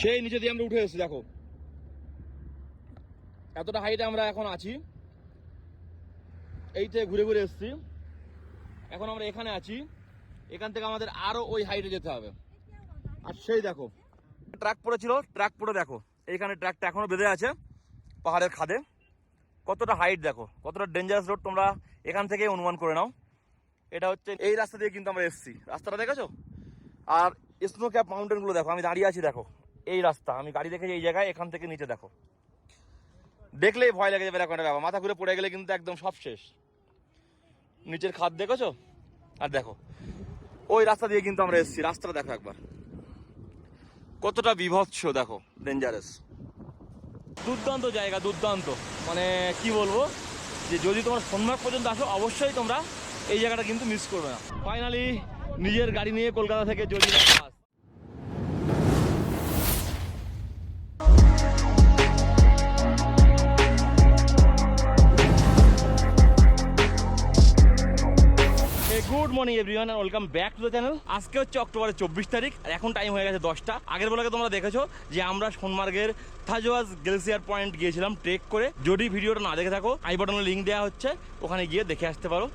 সেই নিচে দিয়ে আমরা উঠে এসেছি, দেখো। এতটা হাইটে আমরা এখন আছি। এই থেকে ঘুরে ঘুরে এসেছি। এখন আমরা এখানে আছি। এখান থেকে আমাদের আরও ওই হাইটে যেতে হবে। আর সেই দেখো ট্র্যাক পড়েছিল ট্র্যাক পড়ে দেখো। এইখানে ট্র্যাকটা এখনও বেঁধে আছে, পাহাড়ের খাদে। কতটা হাইট দেখো, কতটা ডেঞ্জারাস রোড তোমরা এখান থেকে অনুমান করে নাও। এটা হচ্ছে এই রাস্তা দিয়ে কিন্তু আমরা এসেছি। রাস্তাটা দেখেছ? আর স্নো ক্যাপ মাউন্টেনগুলো দেখো, আমি দাঁড়িয়ে আছি, দেখো। এই রাস্তা, আমি গাড়ি দেখেছি এই জায়গায়, এখান থেকে নিচে দেখো। দেখলেই ভয় লেগে যাবে এরকম ব্যাপার। মাথা ঘুরে পড়ে গেলে কিন্তু একদম সব শেষ। নিচের খাদ দেখেছ? আর দেখো, ওই রাস্তা দিয়ে কিন্তু আমরা এসেছি। রাস্তাটা দেখো একবার। কতটা বিভৎস, দেখো ডেঞ্জারাস দুর্দান্ত জায়গা, দুর্দান্ত। মানে কি বলব? যে যদি তোমার সোনমার্গ পর্যন্ত আসো, অবশ্যই তোমরা এই জায়গাটা কিন্তু মিস করবে না। ফাইনালি নিজের গাড়ি নিয়ে কলকাতা থেকে Zojila everyone and welcome back to the channel আজকে হচ্ছে অক্টোবরের চব্বিশ তারিখ, আর এখন টাইম হয়ে গেছে দশটা। আগের বেলাকে তোমরা দেখেছ যে আমরা সোনমার্গের থাজওয়াজ গ্লেসিয়ার পয়েন্ট গিয়েছিলাম ট্রেক করে। যদি ভিডিওটা না দেখে থাকো আই বাটনে লিঙ্ক দেওয়া হচ্ছে, ওখানে গিয়ে দেখে আসতে পারো।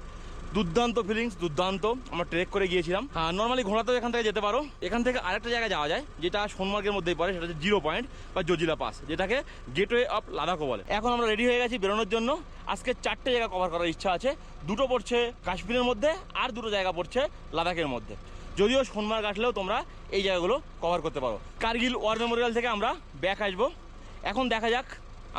দুর্দান্ত ফিলিংস দুর্দান্ত। আমরা ট্রেক করে গিয়েছিলাম। নর্মালি ঘোড়াতেও এখান থেকে যেতে পারো। এখান থেকে আরেকটা জায়গায় যাওয়া যায়, যেটা সোনমার্গের মধ্যেই পড়ে, সেটা হচ্ছে জিরো পয়েন্ট বা জজিলা পাস যেটাকে গেটওয়ে অফ লাদাখও বলে। এখন আমরা রেডি হয়ে গেছি বেরোনোর জন্য। আজকে চারটে জায়গা কভার করার ইচ্ছা আছে। দুটো পড়ছে কাশ্মীরের মধ্যে আর দুটো জায়গা পড়ছে লাদাখের মধ্যে। যদিও সোনমার্গ আসলেও তোমরা এই জায়গাগুলো কভার করতে পারো। কার্গিল ওয়ার মেমোরিয়াল থেকে আমরা ব্যাক আসব। এখন দেখা যাক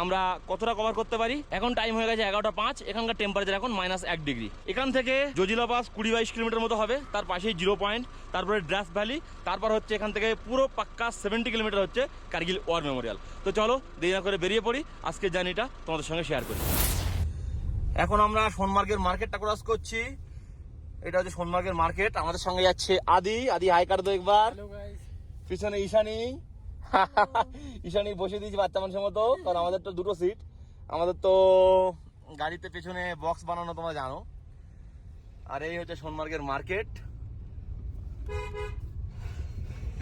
আমরা কতটা কভার করতে পারি? এখন টাইম হয়ে গেছে এগারোটা পাঁচ এখানকার টেম্পারেচার এখন মাইনাস এক ডিগ্রি এখান থেকে জজিলা পাস কুড়ি বাইশ কিলোমিটার মতো হবে তার পাশেই জিরো পয়েন্ট তারপরে ড্রাস ভ্যালি তারপর হচ্ছে এখান থেকে পুরো পাক্কা সেভেন্টি কিলোমিটার হচ্ছে কার্গিল ওয়ার মেমোরিয়াল। তো চলো দেরি না করে বেরিয়ে পড়ি আজকের জার্নিটা তোমাদের সঙ্গে শেয়ার করি। এখন আমরা সোনমার্গের মার্কেটটা ক্রস করছি। এটা হচ্ছে সোনমার্গের মার্কেট আমাদের সঙ্গে যাচ্ছে আদি। আদি হাই কার দো একবার। পিছনে ঈশানী। ঈশানী বসে দিয়েছি বাচ্চা মানুষের মতো কারণ আমাদের তো দুটো সিট আমাদের তো গাড়িতে পেছনে বক্স বানানো তোমরা জানো। আর এই হচ্ছে সোনমার্গের মার্কেট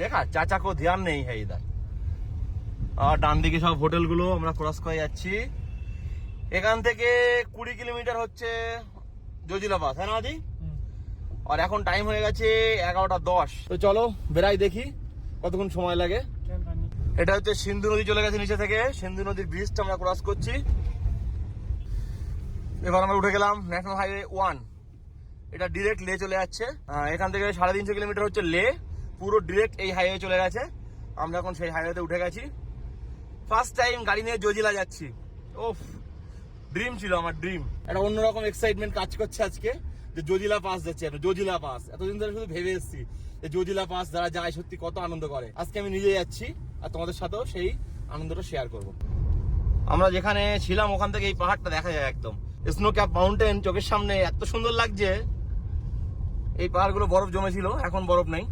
দেখা চাচা কো ধ্যান নেই হ্যাঁ ইধার আর ডান দিকে সব হোটেলগুলো আমরা ক্রস করে যাচ্ছি। এখান থেকে কুড়ি কিলোমিটার হচ্ছে জজিলা বাস হ্যাঁ না আদি? আর এখন টাইম হয়ে গেছে এগারোটা দশ। তো চলো বেড়াই দেখি কতক্ষণ সময় লাগে। এটা হচ্ছে সিন্ধু নদী চলে গেছে নিচে থেকে। সিন্ধু নদীর ব্রিজটা আমরা ক্রস করছি। এবার আমরা উঠে গেলাম ন্যাশনাল হাইওয়ে ওয়ান এটা ডিরেক্ট লে চলে যাচ্ছে। এখান থেকে সাড়ে তিনশো কিলোমিটার হচ্ছে লে। পুরো ডিরেক্ট এই হাইওয়ে চলে গেছে। আমরা এখন সেই হাইওয়েতে উঠে গেছি। ফার্স্ট টাইম গাড়ি নিয়ে জজিলা যাচ্ছি। ওফ ড্রিম ছিল আমার ড্রিম একটা অন্যরকম এক্সাইটমেন্ট কাজ করছে আজকে। যে জজিলা পাস যাচ্ছে একটা জজিলা পাস এতদিন ধরে শুধু ভেবে এসেছি যে জজিলা পাস যারা যায় সত্যি কত আনন্দ করে। আজকে আমি নিজে যাচ্ছি। আর তোমাদের সাথেও সেই আনন্দটা শেয়ার করব। আমরা যেখানে ছিলাম, ওখান থেকে এই পাহাড়টা দেখা যায় একদম। স্নো ক্যাপ মাউন্টেন চোখের সামনে এত সুন্দর লাগছে। এই পাহাড়গুলো বরফ জমেছিল, এখন বরফ নেই।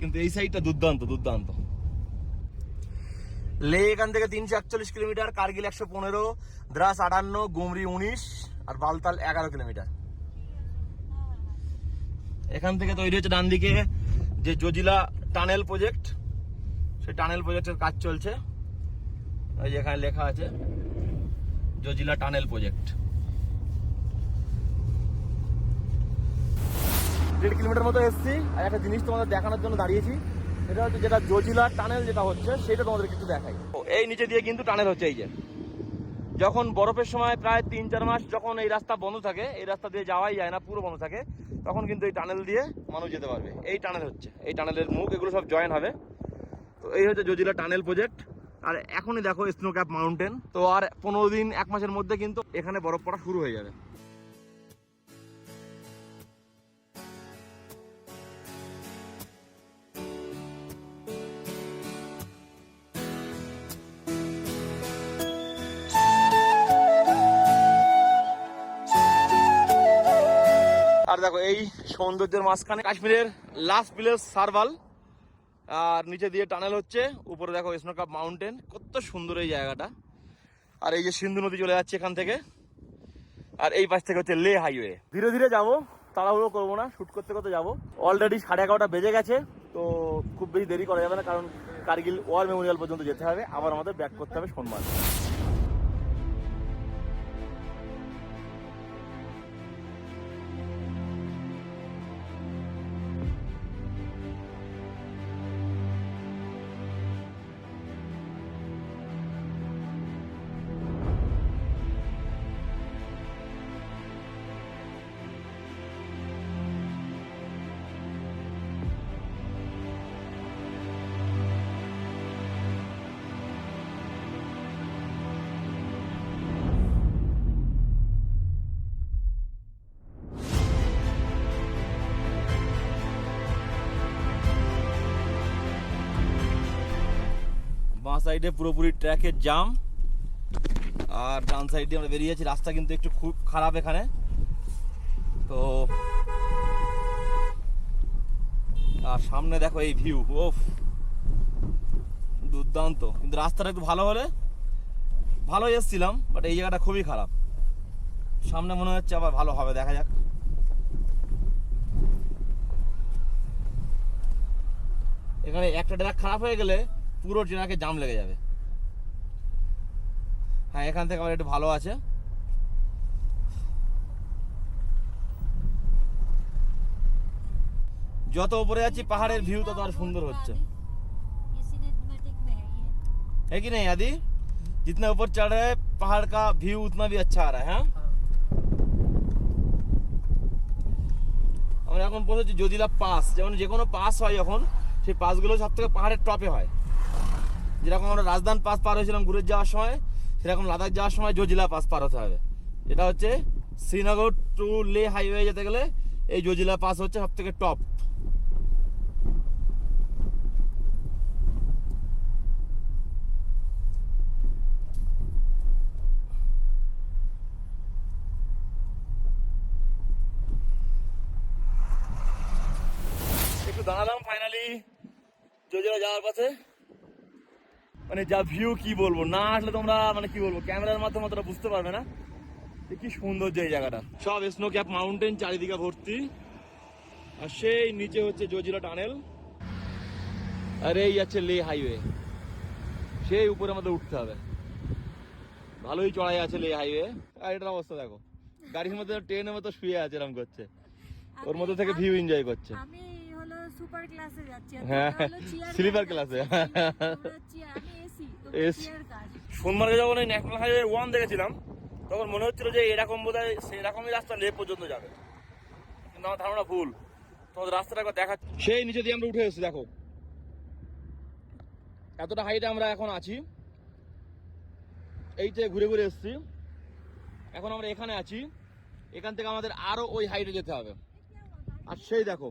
কিন্তু এই সাইডটা দুর্দান্ত দুর্দান্ত। লে এখান থেকে তিনশো একচল্লিশ কিলোমিটার কার্গিল একশো পনেরো দ্রাস আটান্ন গুমরি উনিশ, আর বালতাল এগারো কিলোমিটার। এখান থেকে তৈরি হচ্ছে ডান দিকে যে জজিলা টানেল প্রজেক্ট সেই টানেল প্রজেক্টের কাজ চলছে। ওই যে এখানে লেখা আছে, জজিলা টানেল প্রজেক্ট। দেড় কিলোমিটার মতো এসেছি, আর একটা জিনিস তোমাদের দেখানোর জন্য দাঁড়িয়েছি এটা হচ্ছে যেটা জজিলা টানেল যেটা হচ্ছে, সেটা তোমাদের একটু দেখাই। এই নিচে দিয়ে কিন্তু টানেল হচ্ছে, এই যে। যখন বরফের সময় প্রায় তিন, চার মাস যখন এই রাস্তা বন্ধ থাকে, এই রাস্তা দিয়ে যাওয়াই যায় না, পুরো বন্ধ থাকে, তখন কিন্তু এই টানেল দিয়ে মানুষ যেতে পারবে। এই টানেল হচ্ছে, এই টানেলের মুখ, এগুলো সব জয়েন হবে। তো এই হচ্ছে জজিলা টানেল প্রজেক্ট। আর এখনই দেখো স্নো ক্যাপ মাউন্টেন। তো আর পনেরো দিন, এক মাসের মধ্যে কিন্তু এখানে বরফ পড়া শুরু হয়ে যাবে। আর দেখো এই সৌন্দর্যের মাঝখানে কাশ্মীরের লাস্ট ভিলেজ সার্ভাল। আর নিচে দিয়ে টানেল হচ্ছে। উপরে দেখো স্নোকাপ মাউন্টেন কত সুন্দর এই জায়গাটা। আর এই যে সিন্ধু নদী চলে যাচ্ছে এখান থেকে। আর এই পাশ থেকে হচ্ছে লে হাইওয়ে ধীরে ধীরে যাব, তাড়াহুড়ো করব না শ্যুট করতে করতে যাব। অলরেডি সাড়ে এগারোটা বেজে গেছে, তো খুব বেশি দেরি করা যাবে না, কারণ কার্গিল ওয়ার মেমোরিয়াল পর্যন্ত যেতে হবে। আবার আমাদের ব্যাক করতে হবে সোনমার্গ বাঁ সাইডে পুরোপুরি ট্র্যাকের জাম আর ডান সাইডে আমরা বেরিয়েছি রাস্তা কিন্তু একটু খুব খারাপ এখানে। তো, আর সামনে দেখো এই ভিউ ওফ দুর্দান্ত। কিন্তু রাস্তাটা একটু ভালো হলে ভালো এসছিলাম বাট এই জায়গাটা খুবই খারাপ। সামনে মনে হচ্ছে আবার ভালো হবে, দেখা যাক। এখানে একটা ট্র্যাক খারাপ হয়ে গেলে পুরো ট্রেনাকে জাম লেগে যাবে হ্যাঁ এখান থেকে আমার একটু ভালো আছে যত উপরে আছি পাহাড়ের ভিউ তত আর সুন্দর হচ্ছে ये सिनेमैटिक में है ये है कि नहीं आदि जितना ऊपर चढ़ रहे हैं पहाड़ का व्यू उतना भी अच्छा आ रहा है हाँ আমরা এখন পৌঁছেছি জদিলা পাস যেমন যে কোনো পাস হয় যখন সেই পাসগুলো সব থেকে পাহাড়ের টপে হয় যেরকম আমরা রাজধান পাস পার হয়েছিলাম ঘুরে যাওয়ার সময়, সেরকম লাদাখ যাওয়ার সময় জজিলা পাস পার হতে হবে। এটা হচ্ছে শ্রীনগর টু লে হাইওয়ে যেতে গেলে এই জজিলা পাস হচ্ছে সব থেকে টপ দাঁড়ালাম ফাইনালি জোজোরা যাওয়ার পথে। মানে যা ভিউ কি বলব? না আসলে তোমরা মানে কি বলব ক্যামেরার মাধ্যমে তোমরা বুঝতে পারবে না। কি সুন্দর যে এই জায়গাটা। সব স্নো ক্যাপ মাউন্টেন চারিদিকে ভর্তি। আর সেই নিচে হচ্ছে জজিরা টানেল আর এই আছে লে হাইওয়ে সেই উপরে আমাদের উঠতে হবে। ভালোই চড়াই আছে লে হাইওয়ে আর এটার অবস্থা দেখো। গাড়ির মধ্যে ট্রেনের মতো শুয়ে আছে এরকম করছে। ওর মধ্যে থেকে ভিউ এনজয় করছে। আমি সুপার ক্লাসে যাচ্ছি হ্যাঁ, স্লিপার ক্লাসে। আমি এসি সোনমার্গে যখন এই ন্যাশনাল হাইওয়ে ওয়ান দেখেছিলাম তখন মনে হচ্ছিল যে এরকম বোধ হয় সেরকমই রাস্তা লে পর্যন্ত যাবে। কিন্তু আমার ধারণা ভুল। তোমাদের রাস্তাটা একবার দেখা সেই নিচে দিয়ে আমরা উঠে এসেছি দেখো। এতটা হাইটে আমরা এখন আছি। এই থেকে ঘুরে ঘুরে এসেছি। এখন আমরা এখানে আছি। এখান থেকে আমাদের আরও ওই হাইটে যেতে হবে। আর সেই দেখো।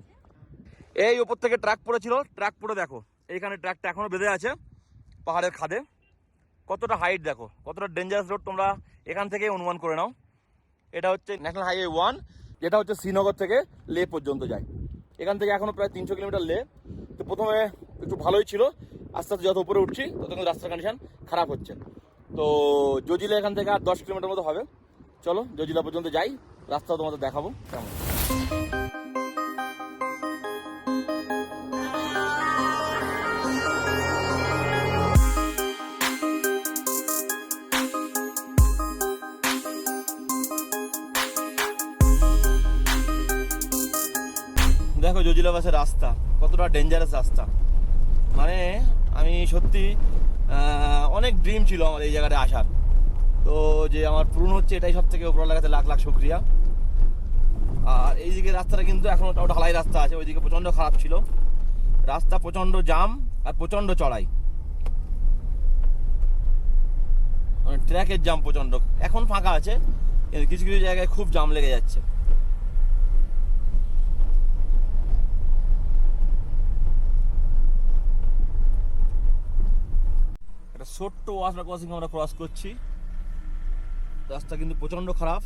এই উপর থেকে ট্রাক পড়েছিল। ট্রাক পড়ে দেখো, এইখানে ট্রাকটা এখনও বেঁধে আছে, পাহাড়ের খাদে। কতটা হাইট দেখো, কতটা ডেঞ্জারাস রোড তোমরা এখান থেকে অনুমান করে নাও। এটা হচ্ছে ন্যাশনাল হাইওয়ে ওয়ান যেটা হচ্ছে শ্রীনগর থেকে লে পর্যন্ত যায়। এখান থেকে এখনও প্রায় তিনশো কিলোমিটার লে। তো প্রথমে একটু ভালোই ছিল, আস্তে আস্তে যত উপরে উঠছি, তত কিন্তু রাস্তার কন্ডিশন খারাপ হচ্ছে। তো জজিলা এখান থেকে আর দশ কিলোমিটার মতো হবে। চলো জজিলা পর্যন্ত যাই রাস্তা তোমাদের দেখাবো, কেমন? দেখো জজিলা বাসের রাস্তা, কতটা ডেঞ্জারাস রাস্তা। মানে আমি সত্যি অনেক ড্রিম ছিল আমার এই জায়গাটা আসার। তো যে আমার পূরণ হচ্ছে এটাই সব থেকে উপরওয়ালার কাছে লাখ লাখ শুক্রিয়া। আর এইদিকে রাস্তাটা কিন্তু এখন ওটা ঢালাই রাস্তা আছে, ওইদিকে প্রচণ্ড খারাপ ছিল। রাস্তা প্রচণ্ড জাম আর প্রচণ্ড চড়াই। মানে ট্র্যাকের জাম প্রচণ্ড। এখন ফাঁকা আছে, কিন্তু কিছু কিছু জায়গায় খুব জাম লেগে যাচ্ছে। ছোট্ট ওয়াটার ক্রসিং আমরা ক্রস করছি। রাস্তা কিন্তু প্রচণ্ড খারাপ।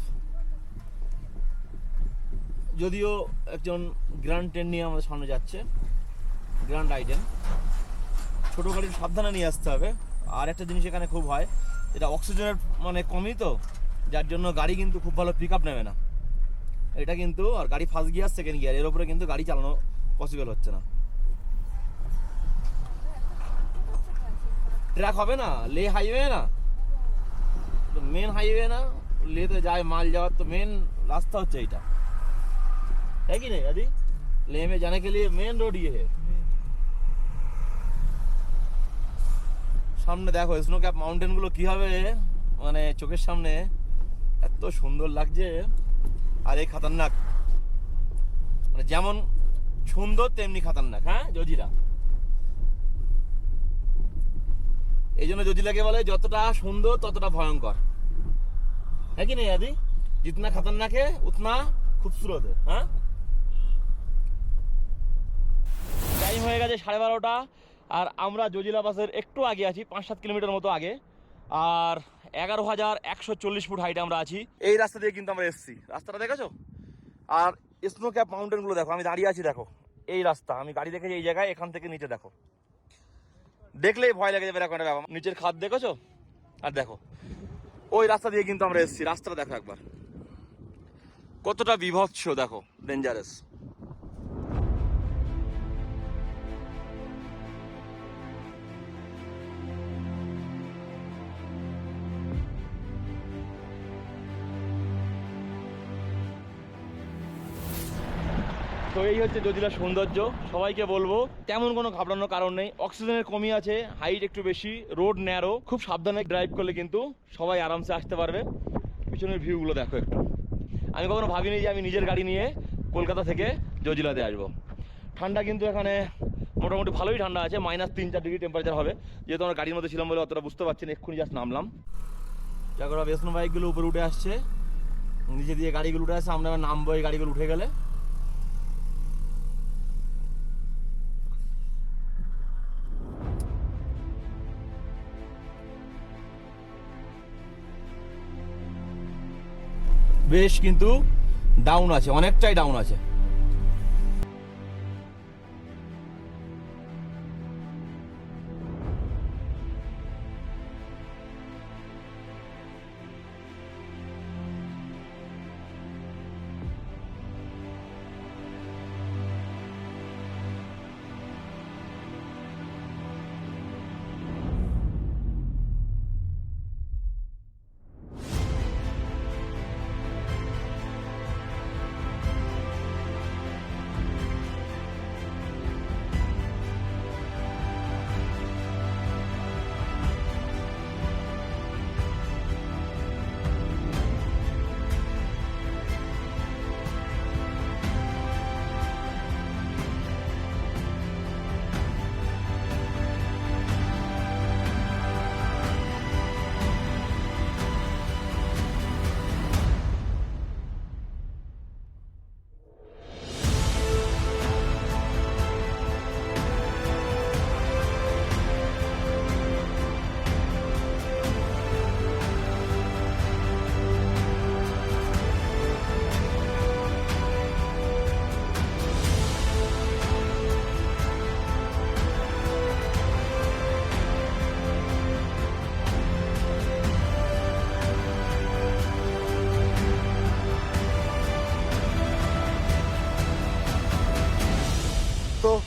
যদিও একজন গ্র্যান্ড ট্রেন নিয়ে আমাদের সামনে যাচ্ছে। Grand item. ছোটো গাড়ি সাবধানে নিয়ে আসতে হবে। আর একটা জিনিস এখানে খুব হয়, এটা অক্সিজেনের মানে কমই তো, যার জন্য গাড়ি কিন্তু খুব ভালো পিক আপ নেবে না। এটা কিন্তু, আর গাড়ি ফার্স্ট গিয়ার সেকেন্ড গিয়ার এর উপরে কিন্তু গাড়ি চালানো পসিবল হচ্ছে না। ট্র্যাক হবে না লে হাইওয়ে না তো মেন হাইওয়ে না লেতে যায় माल যাওয়ার তো মেন रास्ता হচ্ছে এইটা है कि नहीं दादी ले में जाने के लिए मेन रोड ये है সামনে দেখো স্নো ক্যাপ মাউন্টেন গুলো কি হবে মানে চোখের সামনে এত সুন্দর লাগছে আর এই খাতারনাক মানে যেমন সুন্দর তেমনি খাতারনাক হ্যাঁ জজিরা এই জন্য জজিলাকে বলে যতটা সুন্দর, ততটা ভয়ঙ্কর। হ্যাঁ কি নেই, আদি? জিতনা খতরনাক হে উতনা খুবসুরত হ্যাঁ? টাইম হয়ে গেছে সাড়ে বারোটা, আর আমরা জজিলা বাসের একটু আগে আছি, পাঁচ সাত কিলোমিটার মতো আগে। আর এগারো হাজার একশো চল্লিশ ফুট হাইটে আমরা আছি। এই রাস্তা দিয়ে কিন্তু আমরা এসেছি। রাস্তাটা দেখেছ? আর স্নো ক্যাপ মাউন্টেনগুলো দেখো, আমি দাঁড়িয়ে আছি, দেখো। এই রাস্তা, আমি গাড়ি দেখেছি এই জায়গায়, এখান থেকে নিচে দেখো। দেখলেই ভয় লেগে যাবে এরকম একটা ব্যাপার। নিচের খাদ দেখেছ? আর দেখো। ওই রাস্তা দিয়ে কিন্তু আমরা এসেছি। রাস্তাটা দেখো একবার। কতটা বিভৎস, দেখো। ডেঞ্জারাস তো এই হচ্ছে জজিলার সৌন্দর্য, সবাইকে বলব, তেমন কোনো ঘাবড়ানোর কারণ নেই। অক্সিজেনের কমই আছে হাইট একটু বেশি রোড ন্যারো খুব সাবধানে ড্রাইভ করলে কিন্তু সবাই আরামসে আসতে পারবে। পিছনের ভিউগুলো দেখো একটু। আমি কখনো ভাবিনি যে আমি নিজের গাড়ি নিয়ে কলকাতা থেকে জজিলাতে আসব। ঠান্ডা কিন্তু এখানে মোটামুটি ভালোই ঠান্ডা আছে মাইনাস তিন চার ডিগ্রি টেম্পারেচার হবে। যেহেতু আমরা গাড়ির মধ্যে ছিলাম বলে অতটা বুঝতে পারছি না, এক্ষুনি জাস্ট নামলাম। যাকরা বেসন বাইকগুলো উপরে উঠে আসছে। নিচে দিয়ে গাড়িগুলো উঠে আসছে, আমরা নামবো এই গাড়িগুলো উঠে গেলে। বেশ কিন্তু ডাউন আছে অনেকটাই ডাউন আছে।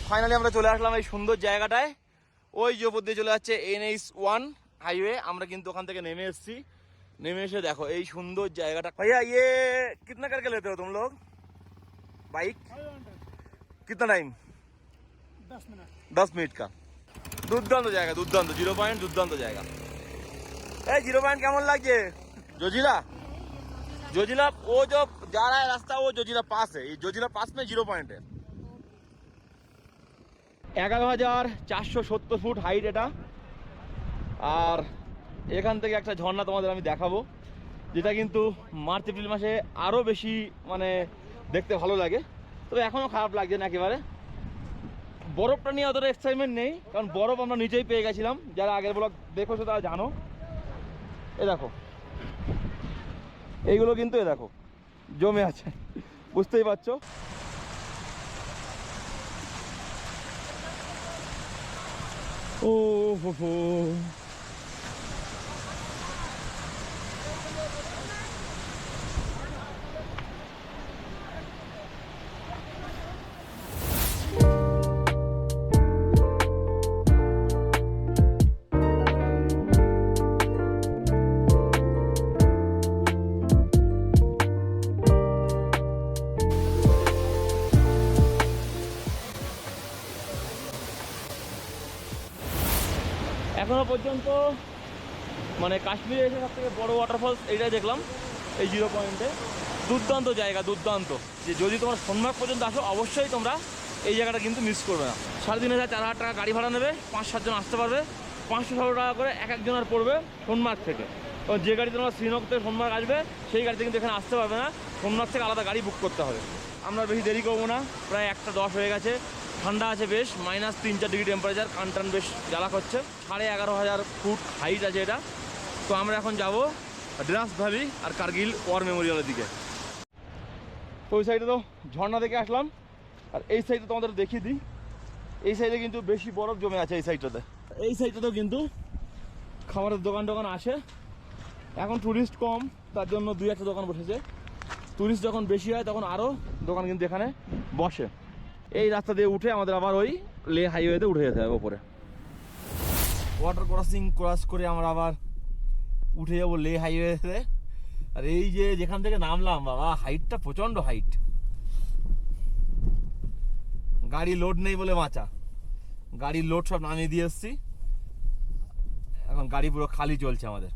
ফাইনালি আমরা চলে আসলাম এই সুন্দর জায়গাটায় ওই যে উপর দিয়ে চলে যাচ্ছে এনএইচ ওয়ান হাইওয়ে আমরা কিন্তু ওখান থেকে নেমে এসেছি নেমে এসে দেখো এই সুন্দর জায়গাটা ভাইয়া ইয়ে कितना करके लेते हो तुम लोग बाइक कितना टाइम दस मिनट দশ মিনিট কা দুর্দান্ত জায়গা দুর্দান্ত জিরো পয়েন্ট দুর্দান্ত জায়গা এই জিরো পয়েন্ট কেমন লাগছে जोजिला जोजिला वो जो जा रहा है रास्ता वो जोजिला पास है ये जोजिला पास में जीरो पॉइंट है এগারো হাজার চারশো সত্তর ফুট হাইট এটা। আর এখান থেকে একটা ঝর্ণা তোমাদের আমি দেখাবো, যেটা কিন্তু মার্চ, এপ্রিল মাসে আরও বেশি মানে দেখতে ভালো লাগে। তবে এখনও খারাপ লাগছে না একেবারে। বরফটা নিয়ে অতটা এক্সাইটমেন্ট নেই, কারণ বরফ আমরা নিচেই পেয়ে গেছিলাম। যারা আগের ব্লগ দেখেছ তারা জানো। এ দেখো। এইগুলো কিন্তু এ দেখো, জমে আছে। বুঝতেই পারছ? ও হো হো পর্যন্ত মানে কাশ্মীরে এসে সব থেকে বড় ওয়াটারফলস এইটাই দেখলাম, এই জিরো পয়েন্টে দুর্দান্ত জায়গা, দুর্দান্ত। যে যদি তোমরা সোনমার্গ পর্যন্ত আসো, অবশ্যই তোমরা এই জায়গাটা কিন্তু মিস করবে না। সাড়ে তিন হাজার চার হাজার টাকা গাড়ি ভাড়া নেবে, পাঁচ সাতজন আসতে পারবে, পাঁচশো ষোলো টাকা করে এক একজনের পড়বে সোনমার্গ থেকে। তো যে গাড়ি তোমরা শ্রীনগর থেকে সোনমার্গ আসবে, সেই গাড়িতে কিন্তু এখানে আসতে পারবে না। সোনমার্গ থেকে আলাদা গাড়ি বুক করতে হবে। আমরা বেশি দেরি করব না, প্রায় একটা দশ হয়ে গেছে। ঠান্ডা আছে বেশ মাইনাস তিন চার ডিগ্রি টেম্পারেচার কান টান বেশ জ্বালা করছে। সাড়ে এগারো হাজার ফুট হাইট আছে এটা। তো আমরা এখন যাব ড্রাস ভ্যালি আর কার্গিল ওয়ার মেমোরিয়ালের দিকে। তো ওই সাইডে তো ঝর্ণা দেখে আসলাম। আর এই সাইডে তোমাদের দেখিয়ে দিই। এই সাইডে কিন্তু বেশি বরফ জমে আছে এই সাইডটাতে এই সাইডটাতেও কিন্তু খাবারের দোকান টোকান আসে। এখন টুরিস্ট কম, তার জন্য দুই একটা দোকান বসেছে। টুরিস্ট যখন বেশি হয়, তখন আরও দোকান কিন্তু এখানে বসে। এই রাস্তা দিয়ে উঠে আমাদের আবার ওই লে হাইওয়েতে উঠে যেতে হবে ওপরে। ওয়াটার ক্রসিং ক্রস করে আমরা আবার উঠে যাব লে হাইওয়েতে। আর এই যে যেখান থেকে নামলাম, বাবা হাইটটা প্রচণ্ড হাইট গাড়ি লোড নেই বলে বাঁচা। গাড়ির লোড সব নামিয়ে দিয়ে এসছি। এখন গাড়ি পুরো খালি চলছে আমাদের।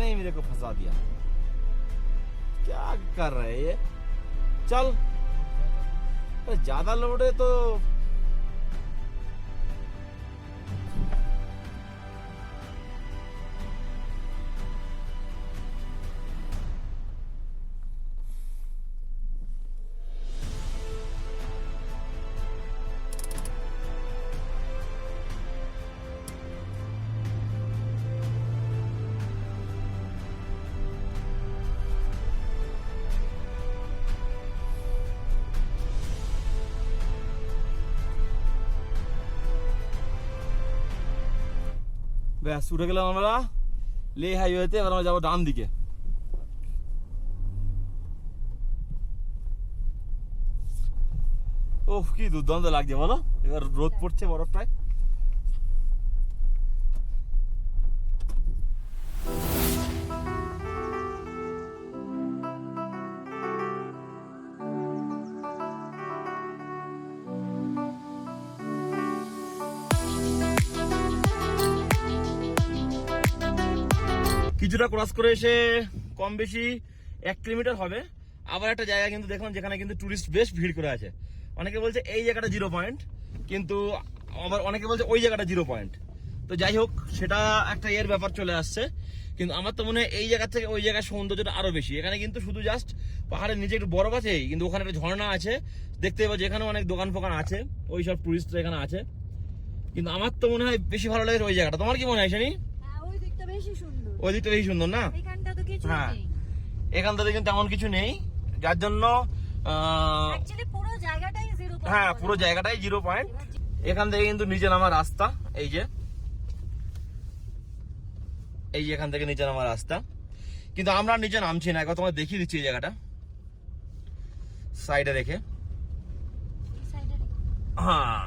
साला ट्रक ने ही मेरे को फंसा दिया। क्या कर रहे ये? चल। ज़्यादा लोड है तो ব্যাস, উঠে গেলাম আমরা। লে হাইওয়েতে, এবার আমরা যাব ডান দিকে ওহ কি দুর্দান্ত লাগছে, বলো? এবার রোদ পড়ছে বরফটায়। কিছুটা ক্রস করে এসে কম বেশি এক কিলোমিটার হবে। আবার একটা জায়গা কিন্তু দেখলাম যেখানে কিন্তু টুরিস্ট বেশ ভিড় করে আছে। অনেকে বলছে এই জায়গাটা জিরো পয়েন্ট কিন্তু আবার অনেকে বলছে ওই জায়গাটা জিরো পয়েন্ট তো যাই হোক, সেটা একটা এর ব্যাপার চলে আসছে। কিন্তু আমার তো মনে হয় এই জায়গা থেকে ওই জায়গার সৌন্দর্যটা আরও বেশি। এখানে কিন্তু শুধু জাস্ট পাহাড়ের নিচে একটু বরফ আছে কিন্তু ওখানে একটা ঝর্ণা আছে। দেখতে পাবো যেখানে অনেক দোকান ফোকান আছে, ওই সব টুরিস্ট এখানে আছে। কিন্তু আমার তো মনে হয় বেশি ভালো লাগে ওই জায়গাটা। তোমার কি মনে হয়, শানি? হ্যাঁ ওই দিকটা বেশি সুন্দর। ওই দিকটা বেশি সুন্দর না হ্যাঁ। নেই। এখান থেকে কিন্তু তেমন কিছু নেই। যার জন্য অ্যাকচুয়ালি পুরো জায়গাটাই জিরো হ্যাঁ পুরো জায়গাটাই জিরো পয়েন্ট এখান থেকে কিন্তু নিচে নামার রাস্তা এই যে। এই যে এখান থেকে নিচে নামার রাস্তা। কিন্তু আমরা নিচে নামছি না। একবার তোমার দেখিয়ে দিচ্ছি এই জায়গাটা। সাইডে রেখে। হ্যাঁ।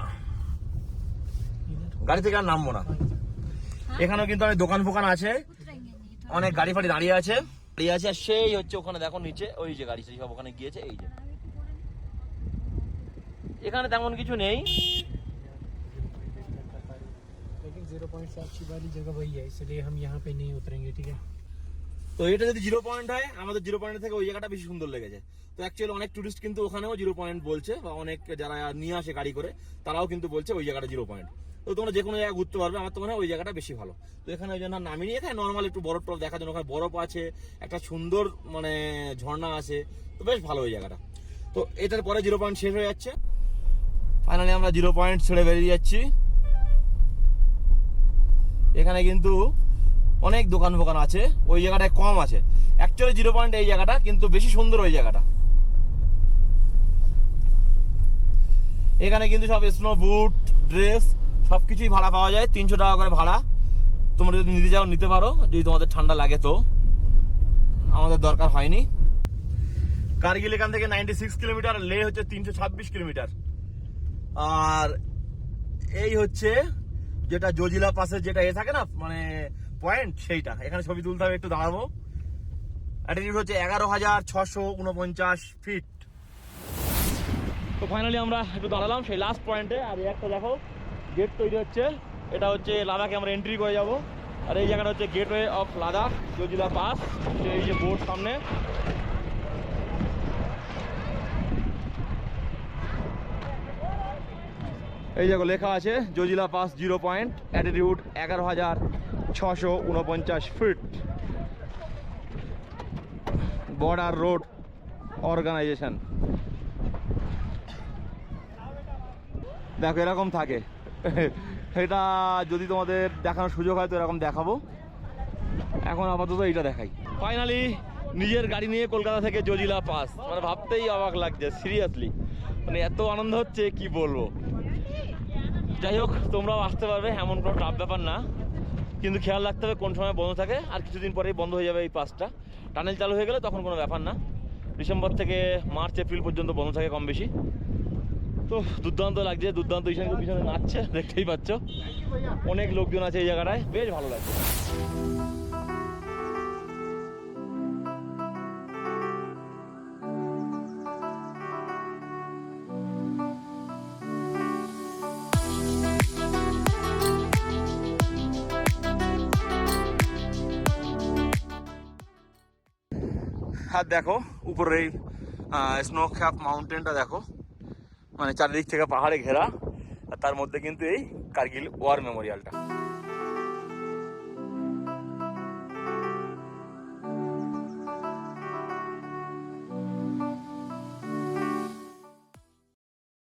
গাড়ি থেকে আর নামবো না। এখানেও কিন্তু অনেক দোকান ফোকান আছে। অনেক গাড়ি ফাড়ি দাঁড়িয়ে আছে দাঁড়িয়ে আছে আর সেই হচ্ছে ওখানে দেখো নিচে ওই যে গাড়ি সেই সব ওখানে গিয়েছে এই যে এখানে তেমন কিছু নেই लेकिन जीरो पॉइंट से अच्छी वाली जगह वही है इसलिए हम यहाँ पे नहीं उतरेंगे ठीक है তো এটা যদি জিরো পয়েন্ট হয়, আমাদের জিরো পয়েন্ট থেকে ওই জায়গাটা বেশি সুন্দর লেগেছে। তো অ্যাকচুয়ালি অনেক টুরিস্ট কিন্তু ওখানেও জিরো পয়েন্ট বলছে, বা অনেক যারা নিয়ে আসে গাড়ি করে, তারাও কিন্তু বলছে ওই জায়গাটা জিরো পয়েন্ট তো তোমরা যে কোনো জায়গায় ঘুরতে পারবে, আমার তো মনে হয় ওই জায়গাটা বেশি ভালো। তো এখানে ওই জন্য নামি নিয়ে এখানে নর্মাল একটু বরফ টরফ দেখার জন্য ওখানে বরফ আছে, একটা সুন্দর মানে ঝর্ণা আছে, তো বেশ ভালো ওই জায়গাটা। তো এটার পরে জিরো পয়েন্ট শেষ হয়ে যাচ্ছে। ফাইনালি আমরা জিরো পয়েন্ট ছেড়ে বেরিয়ে যাচ্ছি। এখানে কিন্তু অনেক দোকান ফোকান আছে, ওই জায়গাটায় কম আছে। অ্যাকচুয়ালি জিরো পয়েন্ট এই জায়গাটা, কিন্তু বেশি সুন্দর ওই জায়গাটা। এখানে কিন্তু সব স্নো বুট ড্রেস সব কিছুই ভাড়া পাওয়া যায়, তিনশো টাকা করে ভাড়া। তোমরা যদি নিতে যাও নিতে পারো, যদি তোমাদের ঠান্ডা লাগে তো। আমাদের দরকার হয়নি। কার্গিল এখান থেকে নাইনটি সিক্স কিলোমিটার, লে হচ্ছে তিনশো ছাব্বিশ কিলোমিটার। আর এই হচ্ছে যেটা জজিলা পাশে যেটা এ থাকে না মানে পয়েন্ট সেইটা। এখানে ছবি তুলতে হবে, একটু দাঁড়াবো। অ্যাটিটিউড হচ্ছে এগারো হাজার ছশো উনপঞ্চাশ ফিট তো ফাইনালি আমরা একটু দাঁড়ালাম সেই লাস্ট পয়েন্টে আর একটা দেখো গেট তৈরি হচ্ছে। এটা হচ্ছে লাদাখে আমরা এন্ট্রি করে যাব। আর এই জায়গাটা হচ্ছে gateway of Ladakh Zojila pass এই যে বোর্ড সামনে। এই দেখো লেখা আছে Zojila pass zero point attitude এগারো হাজার ছশো উনপঞ্চাশ ফিট বর্ডার রোড অর্গানাইজেশন দেখো, এরকম থাকে। এটা যদি তোমাদের দেখানোর সুযোগ হয় তো এরকম দেখাবো। এখন আপাতত এইটা দেখাই। ফাইনালি নিজের গাড়ি নিয়ে কলকাতা থেকে জজিলা পাস। মানে ভাবতেই অবাক লাগছে সিরিয়াসলি মানে এত আনন্দ হচ্ছে, কি বলব? যাই হোক, তোমরাও আসতে পারবে, এমন কোনো টাফ ব্যাপার না। কিন্তু খেয়াল রাখতে হবে কোন সময় বন্ধ থাকে, আর কিছুদিন পরেই বন্ধ হয়ে যাবে এই পাসটা। টানেল চালু হয়ে গেলে তখন কোনো ব্যাপার না। ডিসেম্বর থেকে মার্চ, এপ্রিল পর্যন্ত বন্ধ থাকে কম বেশি। তো দুর্দান্ত লাগছে, দুর্দান্ত ঈশানকে পিছনে নাচছে, দেখতেই পাচ্ছ। অনেক লোকজন আছে এই জায়গাটায়, বেশ ভালো লাগছে। দেখো উপরে এই স্নো ক্যাপ মাউন্টেনটা দেখো। মানে চারিদিক থেকে পাহাড়ে ঘেরা। আর তার মধ্যে কিন্তু এই কার্গিল ওয়ার মেমোরিয়ালটা।